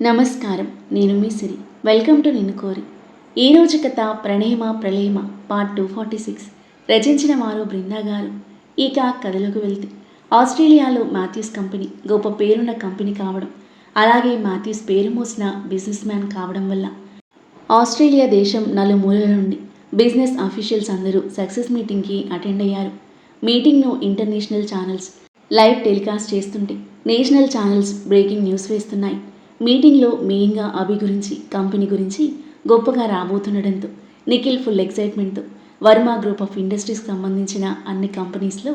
నమస్కారం. నేను మీ సిరి. Welcome to నిన్ను కోరి. ఈ రోజు కథ ప్రణేమ ప్రళేమ పార్ట్ టూ ఫార్టీ సిక్స్ రచించిన వారు బృందా గారు. ఇక కథలోకి వెళ్తే ఆస్ట్రేలియాలో మాథ్యూస్ కంపెనీ గొప్ప పేరున్న కంపెనీ కావడం అలాగే మాథ్యూస్ పేరు మోసిన బిజినెస్ మ్యాన్ కావడం వల్ల. ఆస్ట్రేలియా దేశం నలుమూలల నుండి బిజినెస్ అఫీషియల్స్ అందరూ సక్సెస్ మీటింగ్కి అటెండ్ అయ్యారు. మీటింగ్ను ఇంటర్నేషనల్ ఛానల్స్ లైవ్ టెలికాస్ట్ చేస్తుంటే నేషనల్ ఛానల్స్ బ్రేకింగ్ న్యూస్ వేస్తున్నాయి. మీటింగ్లో మెయిన్గా అభి గురించి కంపెనీ గురించి గొప్పగా రాబోతుండడంతో నిఖిల్ ఫుల్ ఎక్సైట్మెంట్తో వర్మ గ్రూప్ ఆఫ్ ఇండస్ట్రీస్కి సంబంధించిన అన్ని కంపెనీస్లో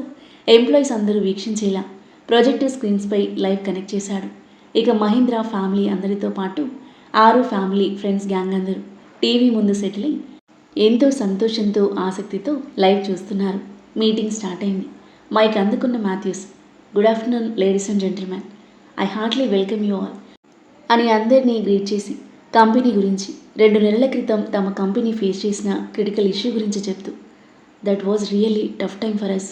ఎంప్లాయీస్ అందరూ వీక్షించేలా ప్రొజెక్టర్ స్క్రీన్స్పై లైవ్ కనెక్ట్ చేశాడు. ఇక మహీంద్రా ఫ్యామిలీ అందరితో పాటు ఆరు ఫ్యామిలీ ఫ్రెండ్స్ గ్యాంగ్ అందరూ టీవీ ముందు సెటిల్ అయి ఎంతో సంతోషంతో ఆసక్తితో లైవ్ చూస్తున్నారు. మీటింగ్ స్టార్ట్ అయింది. మైక్ అందుకున్న Matthews good afternoon ladies and gentlemen. I heartily welcome you all. అని అందరినీ గ్రీట్ చేసి కంపెనీ గురించి రెండు నెలల క్రితం తమ కంపెనీ ఫేస్ చేసిన క్రిటికల్ ఇష్యూ గురించి చెప్తూ that was really tough time for us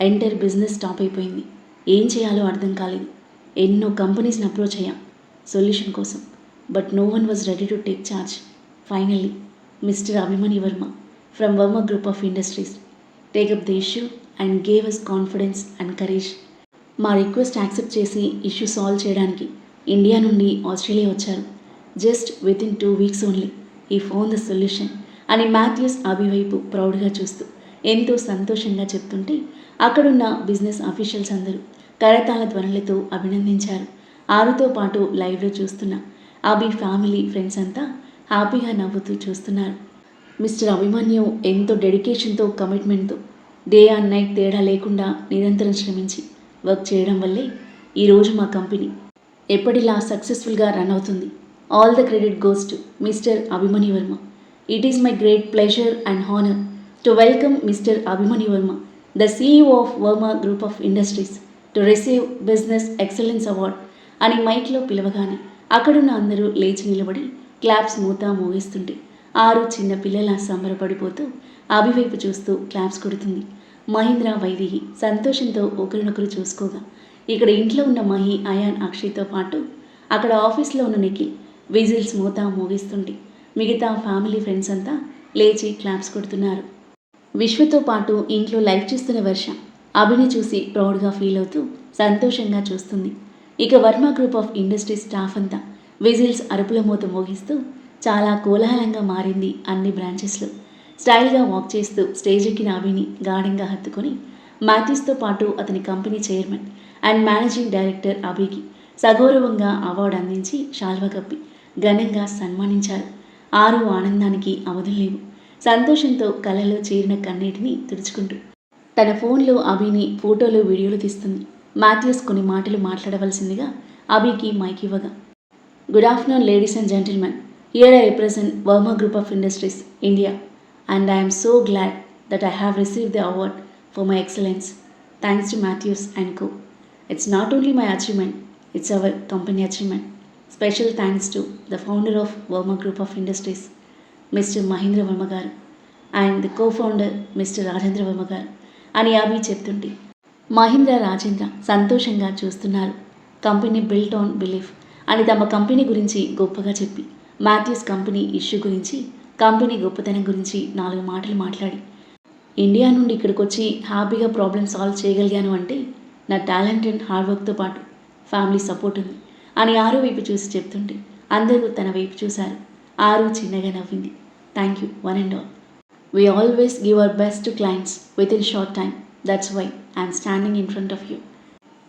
entire business stop అయిపోయింది. ఏం చేయాలో అర్థం కాలేదు. ఎన్నో కంపెనీస్ని అప్రోచ్ అయ్యాం సొల్యూషన్ కోసం. But no one was ready to take charge finally mister Abhimanyu Varma from Varma group of industries take up the issue and gave us confidence and courage మా రిక్వెస్ట్ యాక్సెప్ట్ చేసి issue solve చేయడానికి India నుండి Australia వచ్చారు. Just within two weeks only we found the solution అని Mathews అభివైపు ప్రౌడ్గా చూస్తూ ఎంతో సంతోషంగా చెప్తుంటే అక్కడున్న బిజినెస్ అఫీషియల్స్ అందరూ కరతాల ధ్వనులతో అభినందించారు. ఆరుతో పాటు లైవ్లో చూస్తున్న అభి ఫ్యామిలీ ఫ్రెండ్స్ అంతా హ్యాపీగా నవ్వుతూ చూస్తున్నారు. మిస్టర్ అభిమన్యు ఎంతో డెడికేషన్తో కమిట్మెంట్తో డే అండ్ నైట్ తేడా లేకుండా నిరంతరం శ్రమించి వర్క్ చేయడం వల్లే ఈరోజు మా కంపెనీ ఎప్పటిలా సక్సెస్ఫుల్గా రన్ అవుతుంది. All the credit goes to mister Abhimanyu Varma it is my great pleasure and honour to welcome mister Abhimanyu Varma the CEO of Varma group of industries to receive business excellence award అని మైక్లో పిలవగానే అక్కడున్న అందరూ లేచి నిలబడి claps మూతా మోగిస్తుంటే ఆరు చిన్న పిల్లల సంబరపడిపోతూ అభివైపు చూస్తూ క్లాప్స్ కొడుతుంది. మహేంద్ర వైదేహి సంతోషంతో ఒకరినొకరు చూసుకోగా ఇక్కడ ఇంట్లో ఉన్న మహి అయాన్ అక్షయ్తో పాటు అక్కడ ఆఫీస్లో ఉన్న నిఖిల్ విజిల్స్ మూత మోగిస్తుంది మిగతా ఫ్యామిలీ ఫ్రెండ్స్ అంతా లేచి క్లాప్స్ కొడుతున్నారు. విశ్వతో పాటు ఇంట్లో లైవ్ చూస్తున్న వర్ష అభిని చూసి ప్రౌడ్గా ఫీల్ అవుతూ సంతోషంగా చూస్తుంది. ఇక Varma group of industry staff అంతా విజిల్స్ అరుపుల మూత మోగిస్తూ చాలా కోలాహలంగా మారింది అన్ని బ్రాంచెస్లో. స్టైల్గా వాక్ చేస్తూ స్టేజ్ ఎక్కిన అభిని గాఢంగా హత్తుకొని మ్యాథ్యూస్తో పాటు అతని company chairman and managing director అభికి సగౌరవంగా అవార్డు అందించి శాల్వ కప్పి ఘనంగా సన్మానించారు. ఆరు ఆనందానికి అవధులేవు సంతోషంతో కళ్ళలో చేరిన కన్నీటిని తుడుచుకుంటూ తన ఫోన్లో అభిని ఫోటోలు వీడియోలు తీస్తుంది. మాథ్యూస్ కొన్ని మాటలు మాట్లాడవలసిందిగా అభికి మైక్ ఇవ్వగా good afternoon ladies and gentlemen. Here I represent Varma group of industries India. And I'm so glad that I have receive the award for my excellence. Thanks to Mathews and co. It's not only my achievement it's our company achievement special thanks to the founder of Varma group of industries mister Mahendra Varma garu and the co founder mister Rajendra Varma garu. అని అవి చెప్తుంటే మహేంద్ర రాజేంద్ర సంతోషంగా చూస్తున్నారు. Company built on belief అని తమ company గురించి గొప్పగా చెప్పి మాథ్యూస్ కంపెనీ ఇష్యూ గురించి కంపెనీ గొప్పతనం గురించి నాలుగు మాటలు మాట్లాడి ఇండియా నుండి ఇక్కడికి వచ్చి హ్యాపీగా ప్రాబ్లమ్ సాల్వ్ చేయగలిగాను అంటే నా టాలెంట్ అండ్ హార్డ్ వర్క్తో పాటు ఫ్యామిలీ సపోర్ట్ ఉంది. అని ఆరు వైపు చూసి చెప్తుంటే అందరూ తన వైపు చూశారు. ఆరు చిన్నగా నవ్వింది. Thank you one and all we always give our best to clients with in short time that's why I'm standing in front of you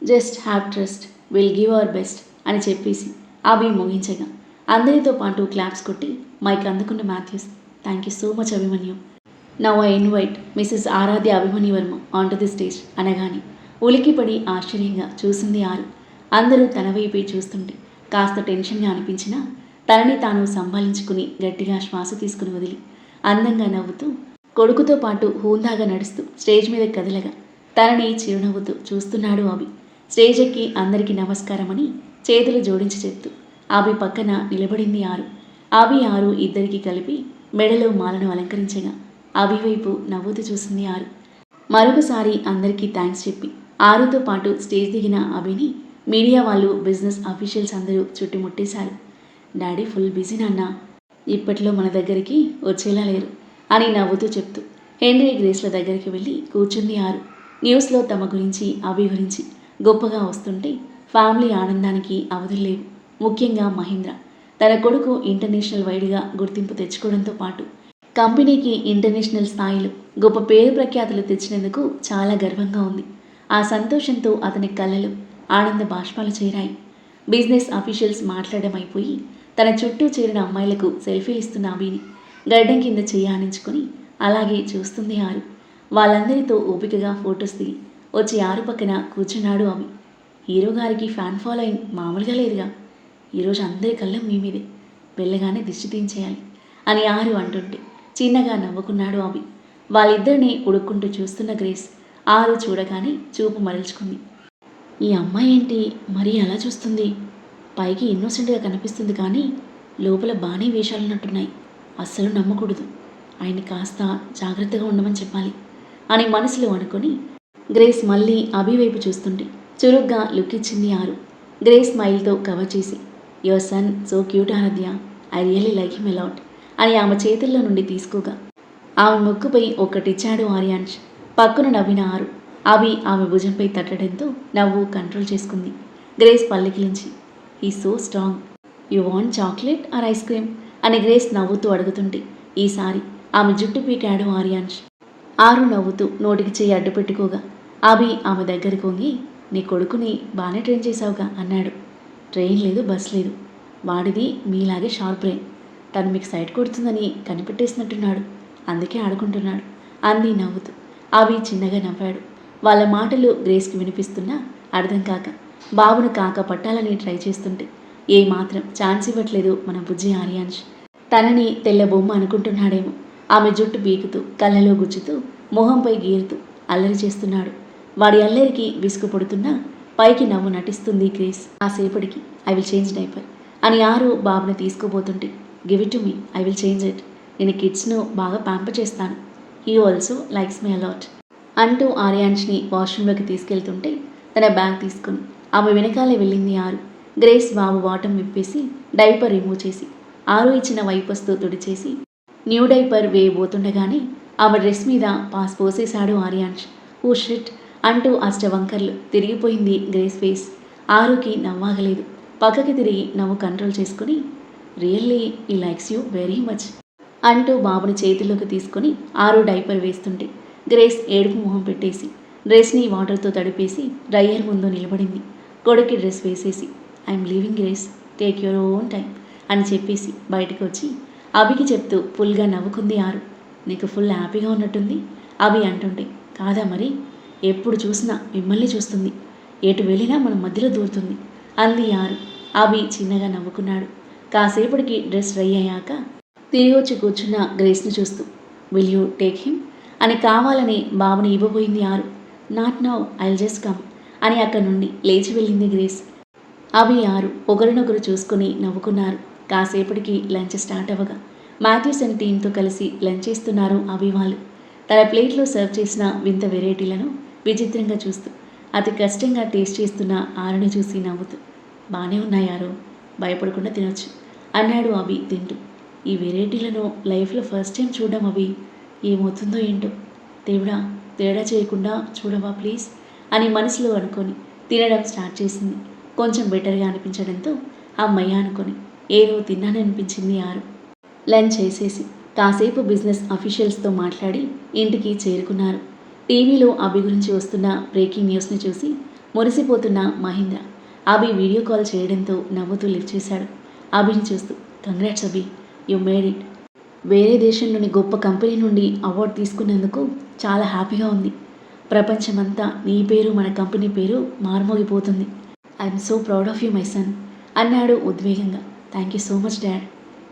just have trust will give our best అని చెప్పేసి అభి ముగించగా అందరితో పాటు claps కొట్టి mic అందుకున్న Matthews thank you so much Abhimanyu. Now I invite Mrs Aaradhya Abhimanyu Varma on to the stage అనగానే ఉలికిపడి ఆశ్చర్యంగా చూసింది ఆరు. అందరూ తన వైపే చూస్తుంటే కాస్త టెన్షన్గా అనిపించినా తనని తాను సంభాలించుకుని గట్టిగా శ్వాస తీసుకుని వదిలి అందంగా నవ్వుతూ కొడుకుతో పాటు హూందాగా నడుస్తూ స్టేజ్ మీద కదలగా తనని చిరునవ్వుతూ చూస్తున్నాడు అభి. స్టేజ్ ఎక్కి అందరికీ నమస్కారమని చేతులు జోడించి చెప్తూ అభి పక్కన నిలబడింది ఆరు. అభి ఆరు ఇద్దరికి కలిపి మెడలో మాలను అలంకరించగా అభి వైపు నవ్వుతూ చూసింది ఆరు. మరొకసారి అందరికీ థ్యాంక్స్ చెప్పి ఆరుతో పాటు స్టేజ్ దిగిన అభిని మీడియా వాళ్ళు బిజినెస్ అఫీషియల్స్ అందరూ చుట్టుముట్టేశారు. డాడీ ఫుల్ బిజీ నాన్న. ఇప్పట్లో మన దగ్గరికి వచ్చేలా లేరు అని నవ్వుతూ చెప్తూ హెన్రీ గ్రేస్ల దగ్గరికి వెళ్ళి కూర్చుంది ఆరు. న్యూస్లో తమ గురించి అభి గురించి గొప్పగా వస్తుంటే ఫ్యామిలీ ఆనందానికి అవధులు లేవు. ముఖ్యంగా మహేంద్ర. తన కొడుకు ఇంటర్నేషనల్ వైడ్గా గుర్తింపు తెచ్చుకోవడంతో పాటు కంపెనీకి ఇంటర్నేషనల్ స్థాయిలో గొప్ప పేరు ప్రఖ్యాతులు తెచ్చినందుకు చాలా గర్వంగా ఉంది. ఆ సంతోషంతో అతని కళ్ళలు ఆనంద బాష్పాలు చేరాయి. బిజినెస్ అఫీషియల్స్ మాట్లాడడం అయిపోయి తన చుట్టూ చేరిన అమ్మాయిలకు సెల్ఫీలు ఇస్తున్న అభిని గడ్డం కింద చేయానించుకొని అలాగే చూస్తుంది ఆరు. వాళ్ళందరితో ఓపికగా ఫొటోస్ దిగి వచ్చి ఆరు పక్కన కూర్చున్నాడు అవి హీరో గారికి ఫ్యాన్ ఫాలోయింగ్ మామూలుగా లేదుగా. ఈరోజు అందరి కళ్ళం మీ మీదే. వెళ్ళగానే దిష్టి తీయించేయాలి అని ఆరు అంటుంటే చిన్నగా నవ్వుకున్నాడు అవి వాళ్ళిద్దరిని ఉడుక్కుంటూ చూస్తున్న గ్రేస్ ఆరు చూడగానే చూపు మరల్చుకుంది. ఈ అమ్మాయి ఏంటి? మరీ అలా చూస్తుంది. పైకి ఇన్నోసెంట్గా కనిపిస్తుంది కానీ లోపల బాగానే వేషాలున్నట్టున్నాయి. అస్సలు నమ్మకూడదు. ఆయన కాస్త జాగ్రత్తగా ఉండమని చెప్పాలి అని మనసులో అనుకొని గ్రేస్ మళ్ళీ అభి వైపు చూస్తుంటే చురుగ్గా లుక్ ఇచ్చింది ఆరు. గ్రేస్ స్మైల్తో కవర్ చేసి your son so cute Aaradhya. I really like him a lot అని ఆమె చేతుల్లో నుండి తీసుకోగా. ఆమె ముక్కుపై ఒక్కటిచ్చాడు ఆర్యాంష్. పక్కన నవ్విన ఆరు అవి ఆమె భుజంపై తట్టడంతో నవ్వు కంట్రోల్ చేసుకుంది. గ్రేస్ పల్లకిలించి ఈ so strong you want chocolate or ice cream అని గ్రేస్ నవ్వుతూ అడుగుతుంటే ఈసారి ఆమె జుట్టు పీకాడు ఆర్యాంష్. ఆరు నవ్వుతూ నోటికి చేయి అడ్డు పెట్టుకోగా అభి ఆమె దగ్గరికి వంగి నీ కొడుకుని బాగానే ట్రైన్ చేసావుగా అన్నాడు. ట్రైన్ లేదు బస్ లేదు. వాడిది మీలాగే షార్ప్ బ్రెయిన్ తను మీకు సైడ్ కొడుతుందని కనిపెట్టేసినట్టున్నాడు. అందుకే ఆడుకుంటున్నాడు. అంది నవ్వుతూ. అవి చిన్నగా నవ్వాడు. వాళ్ళ మాటలు గ్రేస్కి వినిపిస్తున్నా అర్థం కాక బాబును కాక పట్టాలని ట్రై చేస్తుంటే ఏ మాత్రం ఛాన్స్ ఇవ్వట్లేదు మన బుజ్జి ఆర్యాంష్ తనని తెల్ల బొమ్మ అనుకుంటున్నాడేమో. ఆమె జుట్టు బీకుతూ కళ్ళలో గుచ్చుతూ మొహంపై గీరుతూ అల్లరి చేస్తున్నాడు. వాడి అల్లరికి విసుగు పడుతున్నా పైకి నవ్వు నటిస్తుంది గ్రేస్. ఆ సేపటికి ఐ విల్ చేంజ్ డైపర్ అని ఆరు బాబుని తీసుకుపోతుంటే give it to me I will change it. నేను కిడ్స్ను బాగా ప్యాంపర్ చేస్తాను. He also likes my a lot అంటూ ఆర్యాంష్ని వాష్రూమ్లోకి తీసుకెళ్తుంటే తన బ్యాగ్ తీసుకుని ఆమె వెనకాలే వెళ్ళింది ఆరు. గ్రేస్ బాబు వాటం విప్పేసి డైపర్ రిమూవ్ చేసి ఆరు ఇచ్చిన వైపస్తో తుడిచేసి న్యూ డైపర్ వేయబోతుండగానే ఆమె డ్రెస్ మీద పాస్ పోసేశాడు ఆర్యాంష్ ఓ షిట్! అంటూ అష్టవంకర్లు తిరిగిపోయింది గ్రేస్ ఫేస్. ఆరుకి నవ్వాగలేదు. పక్కకి తిరిగి నవ్వు కంట్రోల్ చేసుకుని రియల్లీ ఈ లైక్స్ యూ వెరీ మచ్ అంటూ బాబుని చేతిలోకి తీసుకొని ఆరు డైపర్ వేస్తుంటే గ్రేస్ ఏడుపు మొహం పెట్టేసి డ్రెస్ని వాటర్తో తడిపేసి డ్రయ్యర్ ముందు నిలబడింది. కొడుక్కి డ్రెస్ వేసేసి I'm leaving Grace take your own time అని చెప్పేసి బయటకు వచ్చి అభికి చెప్తూ ఫుల్గా నవ్వుకుంది ఆరు. నీకు ఫుల్ హ్యాపీగా ఉన్నట్టుంది? అభి అంటుంటే కాదా మరి? ఎప్పుడు చూసినా మిమ్మల్ని చూస్తుంది. ఎటు వెళ్ళినా మన మధ్యలో దూరుతుంది అంది ఆరు. అభి చిన్నగా నవ్వుకున్నాడు. కాసేపటికి డ్రెస్ డ్రై అయ్యాక తిరిగి వచ్చి కూర్చున్న గ్రేస్ను చూస్తూ విల్ యూ టేక్ హిమ్ అని కావాలని బాబుని ఇవ్వబోయింది Aaru. Not now I'll just come అని అక్కడి నుండి లేచి వెళ్ళింది గ్రేస్. అవి ఆరు ఒకరినొకరు చూసుకుని నవ్వుకున్నారు. కాసేపటికి లంచ్ స్టార్ట్ అవ్వగా మాథ్యూస్ అండ్ టీంతో కలిసి లంచ్ చేస్తున్నారు అవి వాళ్ళు. తన ప్లేట్లో సర్వ్ చేసిన వింత వెరైటీలను విచిత్రంగా చూస్తూ అతి కష్టంగా టేస్ట్ చేస్తున్న ఆరుని చూసి నవ్వుతూ బాగానే ఉన్నాయారు భయపడకుండా తినొచ్చు అన్నాడు అభి తింటూ. ఈ వెరైటీలను లైఫ్లో ఫస్ట్ టైం చూడడం అవి ఏమవుతుందో ఏంటో. దేవుడా తేడా చేయకుండా చూడవా ప్లీజ్? అని మనసులో అనుకొని తినడం స్టార్ట్ చేసింది. కొంచెం బెటర్గా అనిపించడంతో అమ్మయ్య అనుకొని ఏదో తిన్నాననిపించింది ఆరు. లంచ్ చేసేసి కాసేపు బిజినెస్ అఫీషియల్స్తో మాట్లాడి ఇంటికి చేరుకున్నారు. టీవీలో అభి గురించి వస్తున్న బ్రేకింగ్ న్యూస్ని చూసి మురిసిపోతున్న మహేంద్ర అభి వీడియో కాల్ చేయడంతో నవ్వుతూ లిఫ్ట్ చేశాడు. అభిని చూస్తూ congrats Abhi you made it. వేరే దేశంలోని గొప్ప కంపెనీ నుండి అవార్డు తీసుకున్నందుకు చాలా హ్యాపీగా ఉంది. ప్రపంచమంతా నీ పేరు మన కంపెనీ పేరు మారుమోగిపోతుంది. I'm so proud of you my son అన్నాడు ఉద్వేగంగా. Thank you so much dad.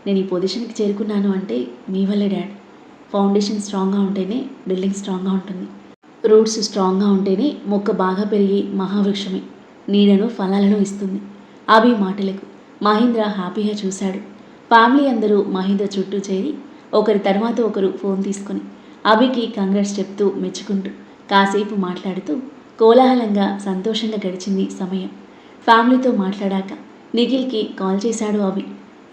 నేను ఈ పొజిషన్కి చేరుకున్నాను అంటే మీ వల్లే డాడ్. ఫౌండేషన్ స్ట్రాంగ్గా ఉంటేనే బిల్డింగ్ స్ట్రాంగ్గా ఉంటుంది. రూట్స్ స్ట్రాంగ్గా ఉంటేనే మొక్క బాగా పెరిగి మహావృక్షమే. నీడను ఫలాలను ఇస్తుంది. అవి మాటలకు. మహేంద్ర హ్యాపీగా చూశాడు. ఫ్యామిలీ అందరూ మహేంద్ర చుట్టూ చేరి ఒకరి తర్వాత ఒకరు ఫోన్ తీసుకొని అభికి కంగ్రెస్ చెప్తూ మెచ్చుకుంటూ కాసేపు మాట్లాడుతూ కోలాహలంగా సంతోషంగా గడిచింది సమయం. ఫ్యామిలీతో మాట్లాడాక నిఖిల్కి కాల్ చేశాడు అభి.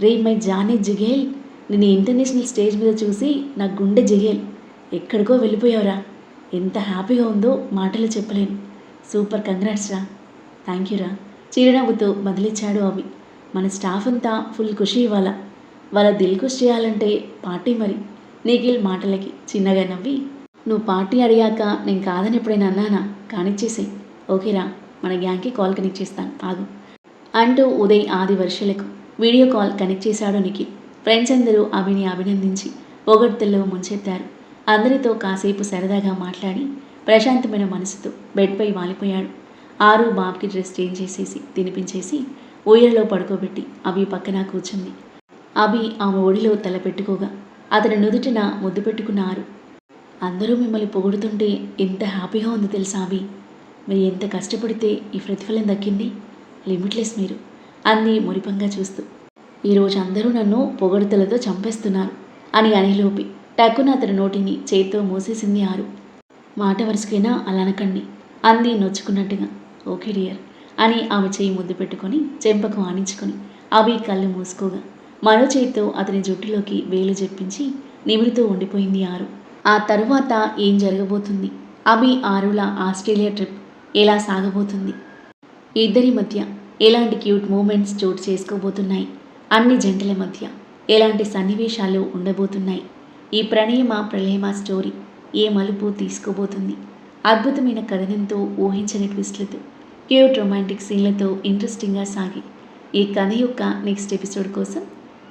రే మై జానే జిగేల్ నేను ఇంటర్నేషనల్ స్టేజ్ మీద చూసి నా గుండె జిగేల్. ఎక్కడికో వెళ్ళిపోయావురా. ఎంత హ్యాపీగా ఉందో మాటలు చెప్పలేను. సూపర్ కంగ్రాట్స్ రా. థ్యాంక్ యూ రా. చిరునవ్వుతో బదిలిచ్చాడు అవి మన స్టాఫ్ అంతా ఫుల్ ఖుషి ఇవ్వాలా వాళ్ళ దిల్ చేయాలంటే పార్టీ మరి. నిఖిల్ మాటలకి చిన్నగా నవ్వి నువ్వు పార్టీ అడిగాక నేను కాదని ఎప్పుడైనా అన్నానా? కానిచ్చేసాయి. ఓకేరా మన గ్యాంగ్కి కాల్ కనెక్ట్ చేస్తాను. ఆగు. అంటూ ఉదయ్ ఆది వర్షలకు వీడియో కాల్ కనెక్ట్ చేశాడు నిఖిల్. ఫ్రెండ్స్ అందరూ అభిని అభినందించి పొగడ్తల్లో ముంచెత్తారు. అందరితో కాసేపు సరదాగా మాట్లాడి ప్రశాంతమైన మనసుతో బెడ్పై వాలిపోయాడు. ఆరు బాబుకి డ్రెస్ చేంజ్ చేసేసి తినిపించేసి ఊయలలో పడుకోబెట్టి అవి పక్కన కూర్చుంది. అభి ఆమె ఒడిలో తల పెట్టుకోగా. అతని నుదుటిన ముద్దు పెట్టుకున్నారు. అందరూ మిమ్మల్ని పొగుడుతుంటే ఎంత హ్యాపీగా ఉందో తెలుసా అభి? మీరు ఎంత కష్టపడితే ఈ ప్రతిఫలం దక్కింది? లిమిట్లెస్ మీరు. అంది మురిపంగా చూస్తూ. ఈరోజు అందరూ నన్ను పొగడుతలతో చంపేస్తున్నారు అని అనిలోపి టక్కున అతని నోటిని చేత్తో మూసేసింది ఆరు. మాట వరుసకైనా అలా అనకండి అంది నొచ్చుకున్నట్టుగా. ఓకే డియర్ అని ఆమె చేయి ముద్దు పెట్టుకొని చెంపకు ఆనించుకొని అవి కళ్ళు మూసుకోగా. మరో చేతితో అతని జుట్టులోకి వేలు చెప్పించి నిమురుతూ ఉండిపోయింది ఆరు. ఆ తరువాత ఏం జరగబోతుంది? అభి ఆరుల ఆస్ట్రేలియా ట్రిప్ ఎలా సాగబోతుంది? ఇద్దరి మధ్య ఎలాంటి క్యూట్ మూమెంట్స్ చోటు చేసుకోబోతున్నాయి? అన్ని జంటల మధ్య ఎలాంటి సన్నివేశాలు ఉండబోతున్నాయి? ఈ ప్రణయమ ప్రళయమ స్టోరీ ఏ మలుపు తీసుకోబోతుంది? అద్భుతమైన కథనంతో ఊహించని ట్విస్ట్లతో క్యూట్ రొమాంటిక్ సీన్లతో ఇంట్రెస్టింగ్గా సాగి ఈ కథ యొక్క నెక్స్ట్ ఎపిసోడ్ కోసం